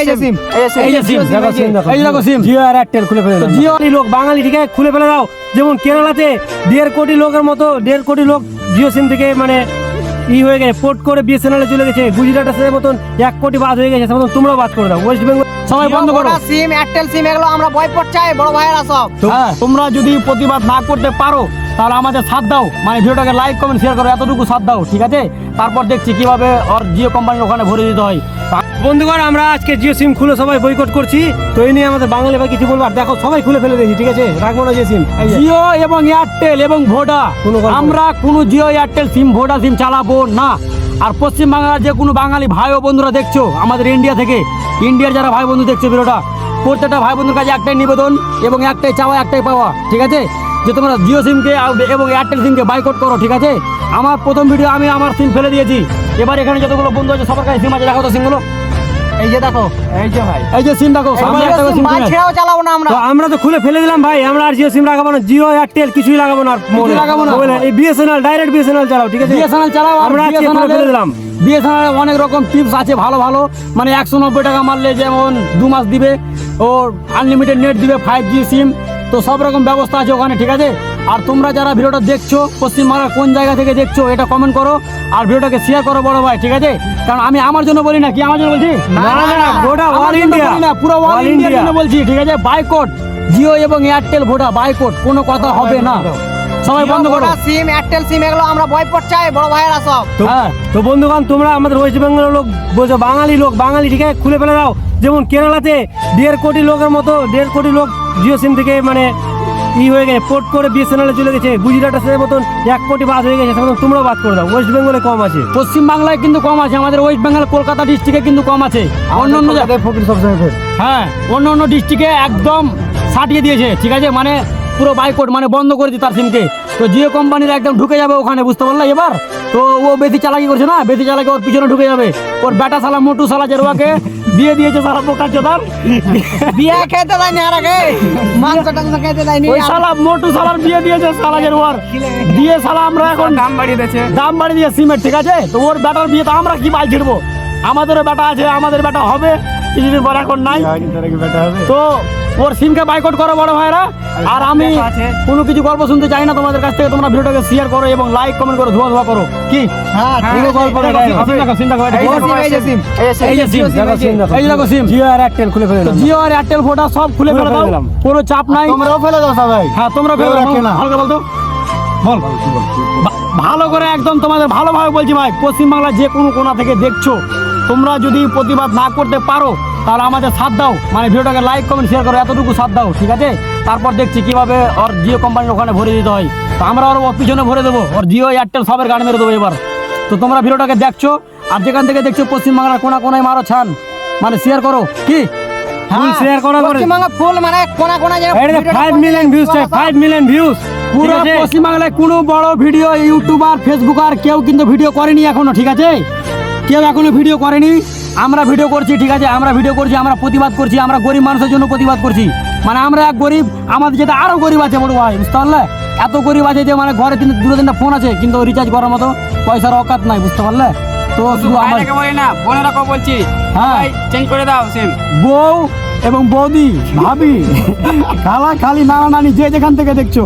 এই যে সিম এই যে সিম দেখো সিম দেখো এই দেখো সিম জিও আর এয়ারটেল খুলে ফেলে দাও। জিও লোক বাঙালি ঠিক আছে খুলে ফেলে দাও। যেমন কেরালাতে দেড় কোটি লোকের মতো দেড় কোটি লোক জিও সিম থেকে মানে ই হয়ে গেছে পোর্ট করে বিএসএনএল চলে গেছে গুজরাটের মতন এক কোটি বাদ হয়ে গেছে মতন তোমরাও বাদ করে দাও। ওয়েস্ট বেঙ্গল সবাই বন্ধ করো। সিম এয়ারটেল সিম এগুলো আমরা বয়পট চাই বড় ভাইয়েরা সব। হ্যাঁ। তোমরা যদি প্রতিবাদ না করতে পারো তাহলে আমাদের সাথ দাও। মানে ভিডিওটাকে লাইক কমেন্ট শেয়ার করো এতটুকু সাথ দাও ঠিক আছে? তারপর দেখছি কীভাবে ওর জিও কোম্পানির ওখানে ভরে দিতে হয়। বন্ধুগণ আমরা আজকে জিও সিম খুলে সবাই বইকট করছি। তো এই নিয়ে আমাদের বাঙালি ভাই কিছু বলব আর দেখো সবাই খুলে ফেলে দিয়েছি ঠিক আছে? রাখব না জিও সিম। জিও এবং এয়ারটেল এবং ভোডা। আমরা কোনো Jio Airtel SIM Voda SIM চালাবো না। আর পশ্চিম বাংলার যে কোনো বাঙালি ভাই ও বন্ধুরা দেখছ আমাদের ইন্ডিয়া থেকে। ইন্ডিয়ার যারা ভাই বন্ধু দেখছ ভিডিওটা প্রত্যেকটা ভাই বন্ধুর কাছে একটাই নিবেদন এবং একটাই চাওয়া একটাই পাওয়া ঠিক আছে? যে তোমরা জিও সিমকে এবং এয়ারটেল সিমকে বাইকআউট করো ঠিক আছে? আমার প্রথম ভিডিও আমি আমার সিম ফেলে দিয়েছি। এবার এখানে যতগুলো বন্ধু আছে সবার কাছে সিম আছে দেখো তো সিমগুলো। এই যে দেখো এই যে ভাই। এই যে সিম দেখো চালাবো না আমরা। তো আমরা তো খুলে ফেলে দিলাম ভাই আমরা আর জিও সিম লাগাবো না জিও এয়ারটেল কিছুই লাগাবো না আর লাগাবো না। এই বিএসএনএল ডাইরেক্ট বিএসএনএল চালাও ঠিক আছে? বিএসএনএল চালাও আমরা ফেলে দিলাম। বিএসএনএল অনেক রকম টিপস আছে ভালো ভালো। মানে একশো নব্বই টাকা মারলে যেমন দু মাস দিবে ও আনলিমিটেড নেট দিবে ফাইভ জি সিম তো সব রকম ব্যবস্থা আছে ওখানে ঠিক আছে? আর তোমরা যারা ভিডিওটা দেখছ পশ্চিমবাংলার কোন জায়গা থেকে দেখছ এটা কমেন্ট করো আর ভিডিওটাকে শেয়ার করো বড় ভাই ঠিক আছে? কারণ আমি আমার জন্য বলি না কি আমার জন্য বলছি? গোটা। বলি না, পুরো অল ইন্ডিয়ার জন্য বলছি ঠিক আছে? বাইকোট জিও এবং এয়ারটেল ভোডা বাইকোট কোনো কথা হবে না। সবাই বন্ধ করো। সিম এয়ারটেল সিম এগুলো আমরা বয়পট চাই বড় ভাইয়েরা সব। তো হ্যাঁ। তো বন্ধুগণ তোমরা আমাদের ওয়েস্ট বেঙ্গলের লোক বলছো বাঙালি লোক বাঙালি ঠিক আছে? খুলে ফেলে দাও। যেমন কেরালাতে দেড় কোটি লোকের মতো দেড় কোটি লোক জিও সিম থেকে মানে ই হয়ে গেছে পোর্ট করে বিএসএনএল চলে গেছে গুজরাটের মতন এক কোটি বাদ হয়ে গেছে সে তোমরাও বাদ করে দাও। ওয়েস্ট বেঙ্গলে কম আছে। পশ্চিম বাংলায় কিন্তু কম আছে আমাদের ওয়েস্ট বেঙ্গল কলকাতা ডিস্ট্রিক্টে কিন্তু কম আছে। অন্য অন্য জায়গায় ফকির সবসময় ফের হ্যাঁ অন্য অন্য ডিস্ট্রিক্টে একদম সাটিয়ে দিয়েছে ঠিক আছে? মানে পুরো বাইকোট মানে বন্ধ করে দিই তার সিমকে তো জিও কোম্পানির একদম ঢুকে যাবে ওখানে বুঝতে পারলে এবার? তো ও বেশি চালাকি করছে না বেশি চালাকি ওর পিছনে ঢুকে যাবে। ওর বেটা সালা মোটু সালা জেরুয়াকে দিয়ে দিয়েছে সালা বোকা চোদার বিয়ে খেতে দেয়নি আর আগে। মাংস টাংস খেতে ওই সালা মোটু সালার বিয়ে দিয়েছে সালা জেরুয়ার দিয়ে সালা আমরা এখন দাম বাড়িয়ে দিয়েছে। দাম বাড়িয়ে দিয়ে সিমেন্ট ঠিক আছে? তো ওর বেটার বিয়ে তো আমরা কি বাল ছিড়বো? আমাদেরও বেটা আছে আমাদের বেটা হবে কিছুদিন পর এখন নাই। তো ওর সিমকে বাইকআউট করো বড় ভাইরা আর আমি কোনো কিছু গল্প শুনতে চাই না তোমাদের কাছ থেকে তোমরা ভিডিওটাকে শেয়ার করো এবং লাইক কমেন্ট করো ধোয়া ধোয়া করো। কি? জিও আর এয়ারটেল ফোটা সব খুলে ফেলে দাও কোনো চাপ নাই। তোমরাও ফেলে দাও সবাই। হ্যাঁ তোমরা ফেলে দাও হালকা বলতো। বল। ভালো করে একদম তোমাদের ভালোভাবে বলছি ভাই পশ্চিমবাংলার যে কোনো কোনা থেকে দেখছ তোমরা যদি প্রতিবাদ না করতে পারো তাহলে আমাদের সাথ দাও। মানে ভিডিওটাকে লাইক কমেন্ট শেয়ার করো এতটুকু সাথ দাও ঠিক আছে? তারপর দেখছি কীভাবে ওর জিও কোম্পানির ওখানে ভরে দিতে হয়। তো আমরা ওর পিছনে ভরে দেবো। ওর জিও এয়ারটেল সবের গাড়ি মেরে দেবো এবার। তো তোমরা ভিডিওটাকে দেখছ আর যেখান থেকে দেখছ পশ্চিমবাংলার কোনা কোনায় মারো ছান। মানে শেয়ার করো। কি? ফুল শেয়ার করা করে ফুল মানে কোনা কোনা যে এটা ফাইভ মিলিয়ন ভিউজ চাই ফাইভ মিলিয়ন ভিউজ পুরো পশ্চিমবাংলায় কোনো বড় ভিডিও ইউটিউবার ফেসবুক আর কেউ কিন্তু ভিডিও করেনি এখনও ঠিক আছে? কেউ এখনও ভিডিও করেনি? আমরা ভিডিও করছি ঠিক আছে? আমরা ভিডিও করছি আমরা প্রতিবাদ করছি আমরা গরিব মানুষের জন্য প্রতিবাদ করছি। মানে আমরা এক গরিব আমাদের যেটা আরও গরিব আছে বড় ভাই বুঝতে পারলে? এত গরিব আছে যে মানে ঘরে তিন দুটো তিনটা ফোন আছে কিন্তু রিচার্জ করার মতো পয়সার অকাত নাই বুঝতে পারলে? তো শুধু বলি না বলছি হ্যাঁ। চেঞ্জ করে দাও সিম বউ এবং বৌদি ভাবি খালা খালি নানা নানি যে যেখান থেকে দেখছ।